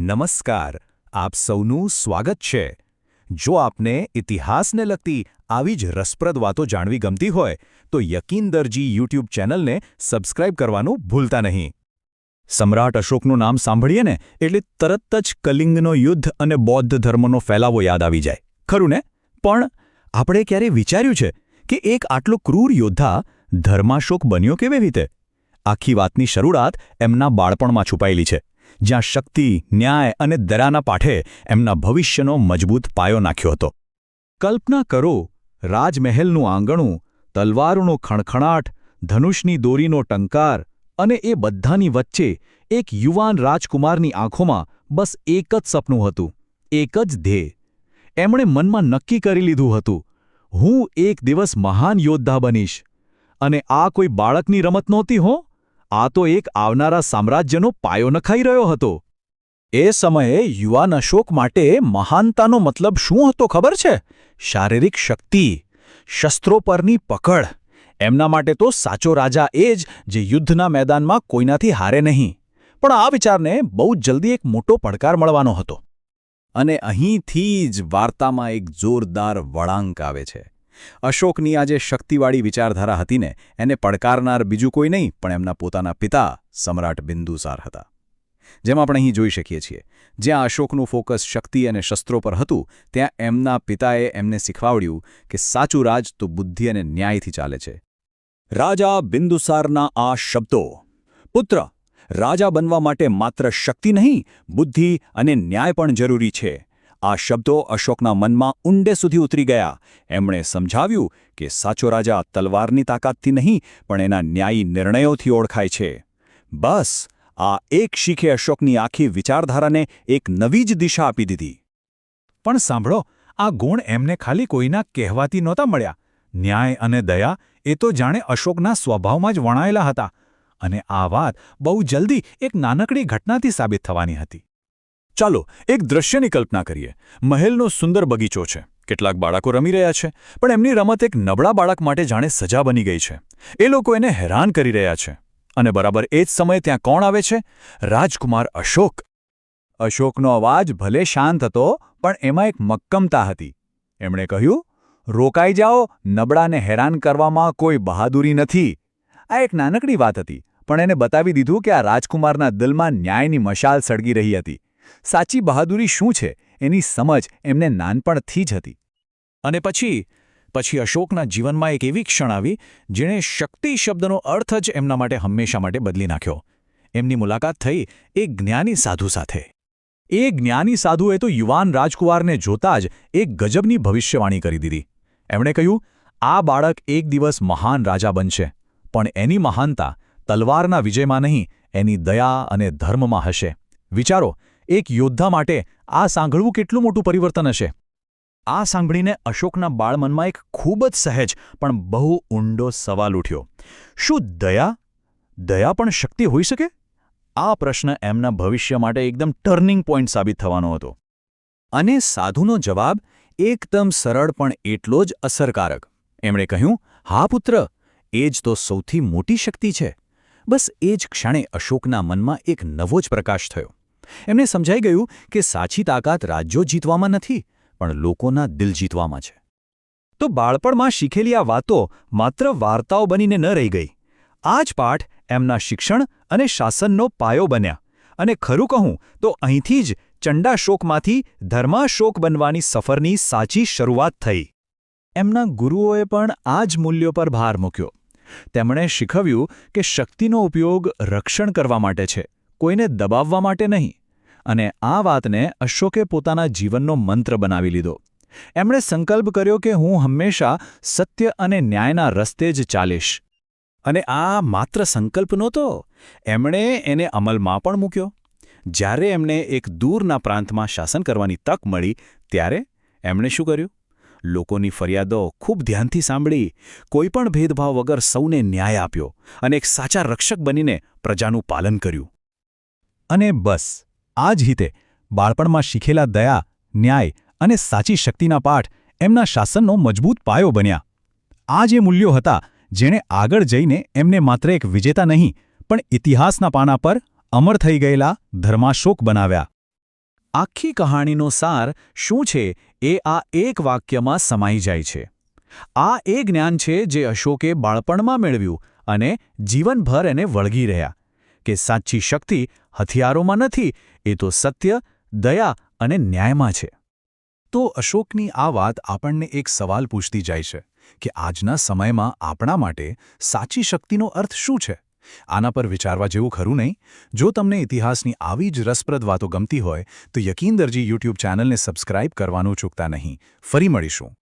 નમસ્કાર, આપ સૌનું સ્વાગત છે. જો આપને ઇતિહાસને લગતી આવી જ રસપ્રદ વાતો જાણવી ગમતી હોય, તો યકીન દરજી યુટ્યુબ ચેનલને સબસ્ક્રાઇબ કરવાનું ભૂલતા નહીં. સમ્રાટ અશોકનું નામ સાંભળીએ ને, એટલે તરત જ કલિંગનો યુદ્ધ અને બૌદ્ધ ધર્મનો ફેલાવો યાદ આવી જાય. ખરું ને? પણ આપણે ક્યારેય વિચાર્યું છે કે એક આટલો ક્રૂર યોદ્ધા ધર્માશોક બન્યો કેવી રીતે? આખી વાતની શરૂઆત એમના બાળપણમાં છુપાયેલી છે. જ્યાં શક્તિ, ન્યાય અને દરાના પાઠે એમના ભવિષ્યનો મજબૂત પાયો નાખ્યો હતો. કલ્પના કરો, રાજમહેલનું આંગણું, તલવારોનો ખણખણાટ, ધનુષની દોરીનો ટંકાર અને એ બધાની વચ્ચે એક યુવાન રાજકુમારની આંખોમાં બસ એક જ સપનું હતું, એક જ ધ્યેય. એમણે મનમાં નક્કી કરી લીધું હતું, હું એક દિવસ મહાન યોદ્ધા બનીશ. અને આ કોઈ બાળકની રમત નહોતી હો? આ તો એક આવનારા સામ્રાજ્યનો પાયો નખાઈ રહ્યો હતો. એ સમયે યુવાન અશોક માટે મહાનતાનો મતલબ શું હતો ખબર છે? શારીરિક શક્તિ શસ્ત્રો પરની પકડ, એમના માટે તો સાચો રાજા એ જ જે યુદ્ધના મેદાનમાં કોઈનાથી હારે નહીં. પણ આ વિચારને બહુ જલ્દી એક મોટો પડકાર મળવાનો હતો. અને અહીંથી જ વાર્તામાં એક જોરદાર વળાંક આવે છે. અશોકની આ જે શક્તિવાળી વિચારધારા હતી ને એને પડકારનાર બીજું કોઈ નહીં, પણ એમના પોતાના પિતા સમ્રાટ બિંદુસાર હતા. જેમ આપણે અહીં જોઈ શકીએ છીએ, જ્યાં અશોકનું ફોકસ શક્તિ અને શસ્ત્રો પર હતું, ત્યાં એમના પિતાએ એમને શીખવાડ્યું કે સાચું રાજ તો બુદ્ધિ અને ન્યાયથી ચાલે છે. રાજા બિંદુસારના આ શબ્દો, પુત્ર, રાજા બનવા માટે માત્ર શક્તિ નહીં, બુદ્ધિ અને ન્યાય પણ જરૂરી છે. આ શબ્દો અશોકના મનમાં ઊંડે સુધી ઉતરી ગયા. એમણે સમજાવ્યું કે સાચો રાજા તલવારની તાકાતથી નહીં, પણ એના ન્યાયી નિર્ણયોથી ઓળખાય છે. બસ, આ એક શીખે અશોકની આખી વિચારધારાને એક નવી જ દિશા આપી દીધી. પણ સાંભળો, આ ગુણ એમને ખાલી કોઈના કહેવાથી નહોતા મળ્યા. ન્યાય અને દયા એ તો જાણે અશોકના સ્વભાવમાં જ વણાયેલા હતા. અને આ વાત બહુ જલ્દી એક નાનકડી ઘટનાથી સાબિત થવાની હતી. ચાલો એક દ્રશ્યની કલ્પના કરીએ. મહેલનો સુંદર બગીચો છે. કેટલાક બાળકો રમી રહ્યા છે, પણ એમની રમત એક નબળા બાળક માટે જાણે સજા બની ગઈ છે. એ લોકો એને હેરાન કરી રહ્યા છે. અને બરાબર એ જ સમયે ત્યાં કોણ આવે છે? રાજકુમાર અશોક. અશોકનો અવાજ ભલે શાંત હતો, પણ એમાં એક મક્કમતા હતી. એમણે કહ્યું, રોકાઈ જાઓ, નબળાને હેરાન કરવામાં કોઈ બહાદુરી નથી. આ એક નાનકડી વાત હતી, પણ એને બતાવી દીધું કે આ રાજકુમારના દિલમાં ન્યાયની મશાલ સળગી રહી હતી. સાચી બહાદુરી શું છે એની સમજ એમને નાનપણથી જ હતી. અને પછી પછી અશોકના જીવનમાં એક એવી ક્ષણ આવી, જેણે શક્તિ શબ્દનો અર્થ જ એમના માટે હંમેશા માટે બદલી નાખ્યો. એમની મુલાકાત થઈ એક જ્ઞાની સાધુ સાથે. એ જ્ઞાની સાધુએ તો યુવાન રાજકુમારને જોતા જ એક ગજબની ભવિષ્યવાણી કરી દીધી. એમણે કહ્યું, આ બાળક એક દિવસ મહાન રાજા બનશે, પણ એની મહાનતા તલવારના વિજયમાં નહીં, એની દયા અને ધર્મમાં હશે. વિચારો એક યોદ્ધા માટે આ સાંભળવું કેટલું મોટું પરિવર્તન હશે? આ સાંભળીને અશોકના બાળમનમાં એક ખૂબ જ સહેજ પણ બહુ ઊંડો સવાલ ઉઠ્યો. શું દયા દયા પણ શક્તિ હોઈ શકે? આ પ્રશ્ન એમના ભવિષ્ય માટે એકદમ ટર્નિંગ પોઈન્ટ સાબિત થવાનો હતો. અને સાધુનો જવાબ એકદમ સરળ પણ એટલો જ અસરકારક. એમણે કહ્યું, હા, પુત્ર, એ જ તો સૌથી મોટી શક્તિ છે. બસ એ જ ક્ષણે અશોકના મનમાં એક નવો જ પ્રકાશ થયો. એમને સમજાઈ ગયું કે સાચી તાકાત રાજ્યો જીતવામાં નથી, પણ લોકોના દિલ જીતવામાં છે. તો બાળપણમાં શીખેલી આ વાતો માત્ર વાર્તાઓ બનીને ન રહી ગઈ. આ જ પાઠ એમના શિક્ષણ અને શાસનનો પાયો બન્યા. અને ખરું કહું તો અહીંથી જ ચંડાશોકમાંથી ધર્માશોક બનવાની સફરની સાચી શરૂઆત થઈ. એમના ગુરુઓએ પણ આ જ મૂલ્યો પર ભાર મૂક્યો. તેમણે શીખવ્યું કે શક્તિનો ઉપયોગ રક્ષણ કરવા માટે છે, કોઈને દબાવવા માટે નહીં. અને આ વાતને અશોકે પોતાના જીવનનો મંત્ર બનાવી લીધો. એમણે સંકલ્પ કર્યો કે હું હંમેશા સત્ય અને ન્યાયના રસ્તે જ ચાલીશ. અને આ માત્ર સંકલ્પ નહોતો, એમણે એને અમલમાં પણ મૂક્યો. જ્યારે એમને એક દૂરના પ્રાંતમાં શાસન કરવાની તક મળી, ત્યારે એમણે શું કર્યું? લોકોની ફરિયાદો ખૂબ ધ્યાનથી સાંભળી કોઈપણ ભેદભાવ વગર સૌને ન્યાય આપ્યો અને એક સાચા રક્ષક બનીને પ્રજાનું પાલન કર્યું. અને બસ. આ જ હિતે બાળપણમાં શીખેલા દયા, ન્યાય અને સાચી શક્તિના પાઠ એમના શાસનનો મજબૂત પાયો બન્યા. આ જે મૂલ્યો હતા, જેણે આગળ જઈને એમને માત્ર એક વિજેતા નહીં, પણ ઇતિહાસના પાના પર અમર થઈ ગયેલા ધર્માશોક બનાવ્યા. આખી કહાણીનો સાર શું છે એ આ એક વાક્યમાં સમાઈ જાય છે. આ એ જ્ઞાન છે જે અશોકે બાળપણમાં મેળવ્યું અને જીવનભર એને વળગી રહ્યા, કે સાચી શક્તિ હથિયારોમાં નથી એ તો સત્ય, દયા અને ન્યાયમાં છે. તો અશોકની આ વાત આપણને એક સવાલ પૂછતી જાય છે કે આજના સમયમાં આપણા માટે સાચી શક્તિનો અર્થ શું છે? આના પર વિચારવા જેવું ખરું નહીં? જો તમને ઇતિહાસની આવી જ રસપ્રદ વાતો ગમતી હોય, તો યકીન દરજી યુટ્યુબ ચેનલને સબસ્ક્રાઇબ કરવાનું ચૂકતા નહીં. ફરી મળીશું.